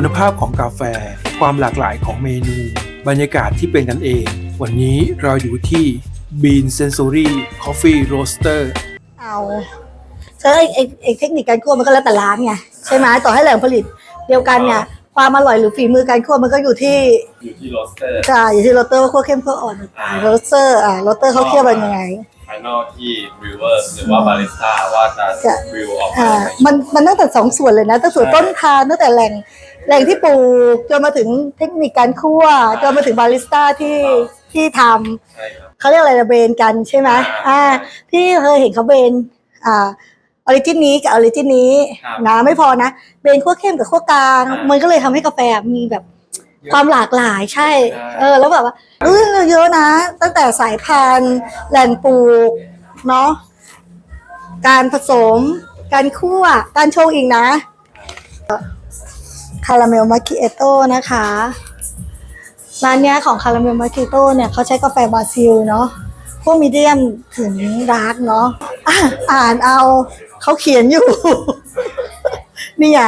คุณภาพของกาแฟ ความหลากหลายของเมนู บรรยากาศที่เป็นกันเอง วันนี้เราอยู่ที่ Bean Sensory Coffee Roaster เอาใช่ไอ้ไอ้เทคนิคการคั่วมันก็แล้วแต่ร้านไงใช่ไหมต่อให้แหล่งผลิตเดียวกันเนี่ยความอร่อยหรือฝีมือการคั่วมันก็อยู่ที่อยู่ที่โรสเตอร์ใช่อยู่ที่โรเตอร์ว่าคั่วเข้มคั่วอ่อนโรเตอร์อ่าโรเตอร์เขาเคี่ยวเป็นยังไง ภายนอกที่บิวเวอร์หรือว่าบาริสต้าว่าจะจะบิวออกมาอ่ายังไงมันมันตั้งแต่สองส่วนเลยนะตั้งแต่ส่วนใช่ต้นทานตั้งแต่แหล่งแหล่งที่ปลูกจนมาถึงเทคนิคการคั่วจนมาถึงบาริสต้าที่ที่ทำใช่ครับเขาเรียกอะไรนะเบรนกันใช่ไหมอ่าพี่เคยเห็นเขาเบรนอ่าออริจินนี้กับออริจินนี้ครับนะไม่พอนะเบรนขั้วเข้มกับขั้วกลาง อ่ามั มันก็เลยทำให้กาแฟมีแบบ ความหลากหลายใช่ใช่ เออ แล้วแบบว่าเออเยอะนะ ตั้งแต่สายพันธุ์แหล่งปลูก เนาะการผสม การคั่ว การชงอีกนะ คาราเมลมาคิเอโต้นะคะ ร้านเนี้ยของคาราเมลมาคิโต้เนี่ยเขาใช้กาแฟบราซิลเนาะ พวกมีเดียมถึงดาร์กเนาะอะอ่านเอาเขาเขียนอยู่ นี่ไง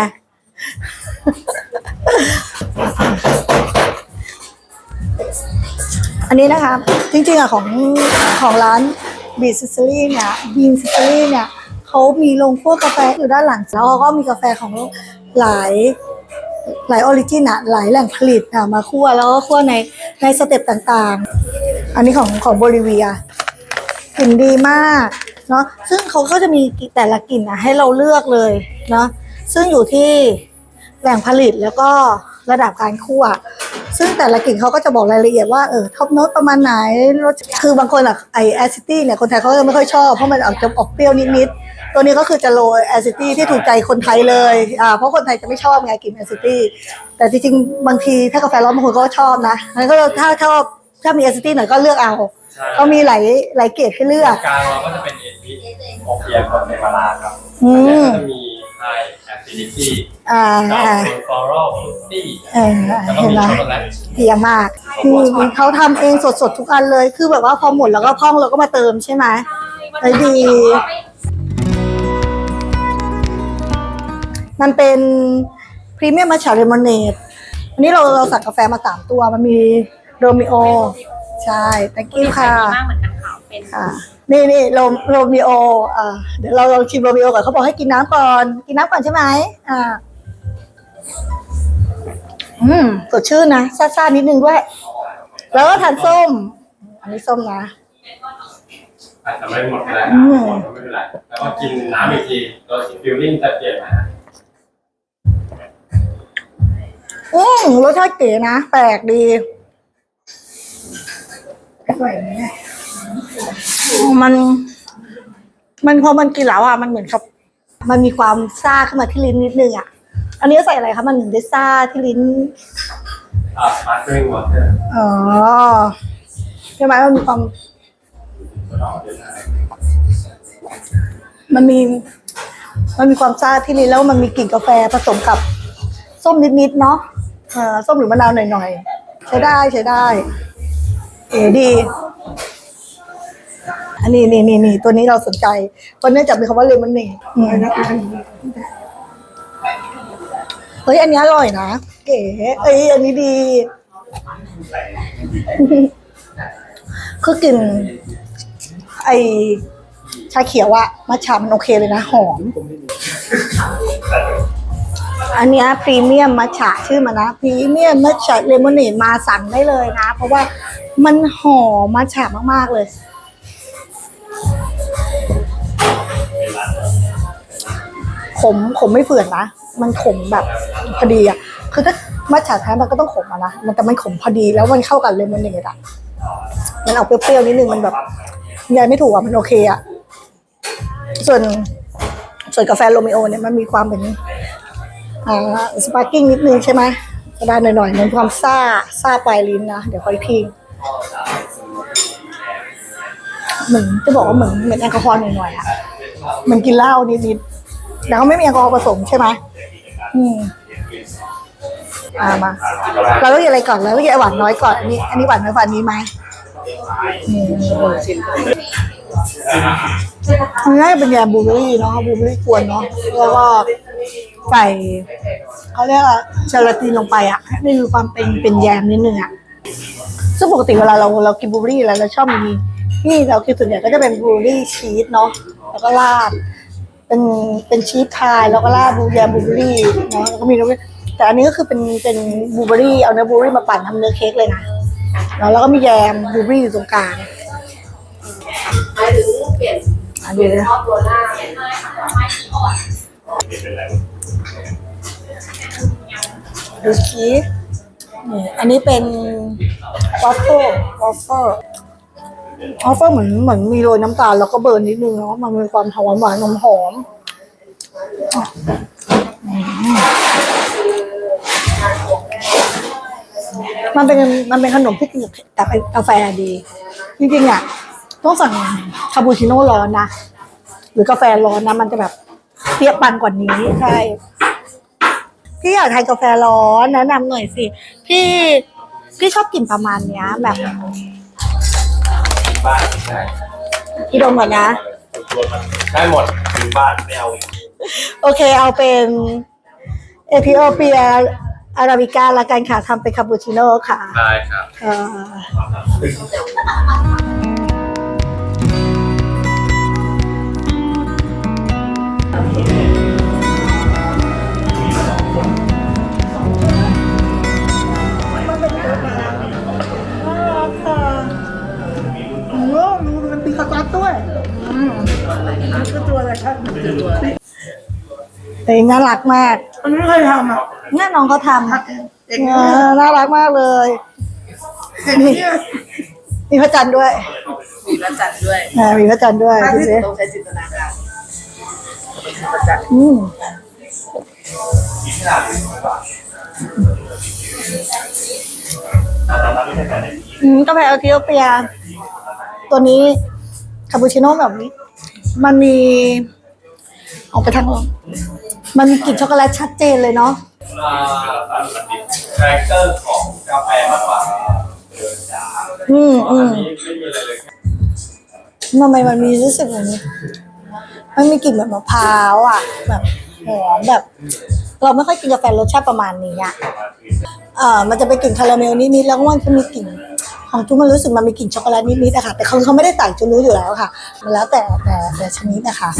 อันนี้นะคะ จริงๆอะของของร้านบีซิสลี่เนี่ยบีนซิสลี่เนี่ยเขามีโรงคั่วกาแฟอยู่ด้านหลังแล้วก็มีกาแฟของหลายหลายออริจินอะหลายแหล่งผลิตอะมาคั่วแล้วก็คั่วในในสเต็ปต่างๆ อันนี้ของของโบลิเวียกลิ่นดีมากเนาะซึ่งเขาก็จะมีแต่ละกลิ่นอะให้เราเลือกเลยเนาะซึ่งอยู่ที่แหล่งผลิตแล้วก็ ระดับการคั่ว ซึ่งแต่ละกลิ่นเขาก็จะบอกรายละเอียดว่าเออท็อปโน้ตประมาณไหนรสคือบางคนอะไอแอซิตี้เนี่ยคนไทยเขาจะไม่ค่อยชอบเพราะมันออกจะออกเปรี้ยวนิดๆตัวนี้ก็คือจะโรยแอซิตี้ที่ถูกใจคนไทยเลยอ่าเพราะคนไทยจะไม่ชอบไงกลิ่นแอซิตี้แต่จริงๆบางทีถ้ากาแฟร้อนบางคนก็ชอบนะงั้นก็ถ้าชอบถ้ามีแอซิตี้หน่อยก็เลือกเอาใช่เขามีหลายหลายเกรดให้เลือก กลางเราก็จะเป็นเอ็นพีโอเพียกับเนมาลาครับอืแล้วมก็จะมีไฮแอซิดิตี้อ่ากับอ่าฟลอรัลฟรุตตี้เออแล้วก็เห็นมีไหมช็อกโกแลตเพียมากคือเขาทำเองสดๆทุกอันเลย คือแบบว่าพอหมดแล้วก็พร่องเราก็มาเติมใช่ไหมเฮ้ยดี มันเป็นพรีเมียมมัชชาเลมอนเนดอันนี้เราเราสั่งกาแฟมาสามตัว มันมีโรมิโอ ใช่ thank you ค่ะ มากเหมือนกันค่ะ เป็นอ่านี่นี่โรโรมิโออ่าเดี๋ยวเราลองชิมโรมิโอก่อนเขาบอกให้กินน้ำก่อน กินน้ำก่อนใช่ไหมอ่า อืมสดชื่นนะซ่าๆนิดนึงด้วย แล้วก็ทานส้ม อันนี้ส้มนะ อาจจะไม่หมดก็ได้อืนะมหมดก็ไม่เป็นไรแล้วก็กินน้ำอีกทีรสฟิลลิ่งจะเปลี่ยนนะฮะอืมรสชาติเก๋นะ แปลกดีอร่อยไหม มัน มันพอมันกินแล้วอะมันเหมือนกับมันมีความซ่าขึ้นมาที่ลิ้นนิดนึงอะ อันนี้ใส่อะไรคะมันถึงได้ซ่าที่ลิ้นอ่าสปาร์คลิ่งวอเตอร์อ๋อใช่ไหมมันมีความ มันมี มันมีความซ่าที่ลิ้นแล้วมันมีกลิ่นกาแฟผสมกับ ส้มนิดๆเนาะเออส้มหรือมะนาวหน่อยๆใช้ได้ใช้ได้ เอ๋ดี อันนี้นี่นี่นี่ตัวนี้เราสนใจ เพราะเนื่องจากมีคำว่าเลมอนเนดอืมเฮ้ยอันนี้อร่อยนะ เก๋เอ้ยอันนี้ดี คือกลิ่นไอชาเขียวอะมัทฉะมันโอเคเลยนะหอม อันเนี้ยพรีเมียมมัทฉะชื่อมันนะพรีเมียมมัทฉะเลมอนเนดมาสั่งได้เลยนะ เพราะว่ามันหอมมัทฉะมากๆเลย ขมขมไม่เฝื่อนนะ มันขมแบบพอดีอะ คือถ้ามัทฉะแท้มันก็ต้องขมอะนะ มันแต่มันขมพอดีแล้วมันเข้ากับเลยมอนเนดอะมันออกเปรี้ยวๆนิดนึงมันแบบยายไม่ถูกอะมันโอเคอะ ส่วนส่วนกาแฟโรมิโอเนี่ยมันมีความเหมือนอ่าสปาร์กิ้งนิดนึงใช่ไหมก็ได้หน่อยๆเหมือนความซ่าซ่าปลายลิ้นนะ เดี๋ยวค่อยพิงเหมือนจะบอกว่าเหมือนเหมือนแอลกอฮอล์หน่อยๆอะเหมือนกินเหล้านิดๆ แต่เขาไม่มีแอลกอฮอล์ผสมใช่ไหมอืมอ่ามา เราต้องกินอะไรก่อนเราต้องกินอหวานน้อยก่อนอันนี้ อันนี้หวานน้อยกว่านี้ไหมนี่อันนี้น่าจะเป็นแยมบลูเบอรี่เนาะบลูเบอรี่กวนเนาะแล้วก็ใส่เขาเรียกว่าเจลาตินลงไปอะให้มีความเป็นเป็นแยมนิดนึงอะซึ่งปกติเวลาเราเรากินบลูเบอรี่แล้วเราชอบมีนี่เรากินส่วนใหญ่ก็จะเป็นบลูเบอรี่ชีสเนาะแล้วก็ราด เป็นเป็นชีสทายแล้วก็ราดบูแยมบูเบอรี่เนาะแล้วก็มีน้ำแต่อันนี้ก็คือเป็นเป็นบูเบอรี่เอาเนื้อบูเบอรี่มาปั่นทำเนื้อเค้กเลยนะเนาะแล้วก็มีแยมบูเบอรี่อยู่ตรงกลางหมายถึงเปลี่ยนอันนี้รอบตัวหน้าดูชีสนี่อันนี้เป็นวอฟเฟิลวอฟเฟิล วอฟเฟิลเหมือนเหมือนมีโรยน้ำตาลแล้วก็เบิร์นนิดนึงเนาะมันมีความหอมหวานนมหอมอืมมันเป็นมันเป็นขนมที่กินกับกาแฟดี จริงๆอะต้องสั่งคาปูชิโน่ร้อนนะ หรือกาแฟร้อนนะ มันจะแบบเปรี้ยวปันกว่านี้ใช่พี่อยากทานกาแฟร้อนแนะนำหน่อยสิ พี่พี่ชอบกลิ่นประมาณเนี้ยแบบ ใช่พี่ดมก่อนนะได้หมดถึงบ้านไม่เอาอีกโอเคเอาเป็นเอธิโอเปียอาราบิก้าละกันค่ะทำเป็นคาปูชิโน่ค่ะได้ครับ เอ่อโตาร์ทด้วยอืมก็ตัวอะไรครับเฮ้ยน่ารักมาก อันนี้ใครทำอะเนี่ยน้องเขาทำเด็กเออน่ารักมากเลยเด็กเนี่ยมีพระจันทร์ด้วย มีประจันด้วยอ่ามีพระจันทร์ด้วยอาดูทิตสิย์ต้องใช้จินตนาการอืมอืมกาแฟเอธิโอเปีย ตัวนี้ คาปูชิโน่แบบนี้ มันมี ออกไปทางมันมีกลิ่นช็อกโกแลตชัดเจนเลยเนาะคาแรคเตอร์ของกาแฟมากกว่าอืมอือันมนี้ไม่มีอะไรเลยทำไมมันมีรู้สึกแบบนี้ มันมีกลิ่นแบบมะพร้าวอะ แบบหอมแบบ เราไม่ค่อยกินกาแฟรสชาติประมาณนี้อะเอ่อมันจะเป็นกลิ่นคาราเมลนิดๆแล้วก็มันจะมีกลิ่น ของจุ้มันรู้สึกมันมีกลิ่นช็อกโกแลตนิดๆอะค่ะแต่เขาเขาไม่ได้ใส่จุ้รู้อยู่แล้วค่ะ มันแล้วแต่แต่แต่ชนิดนะคะ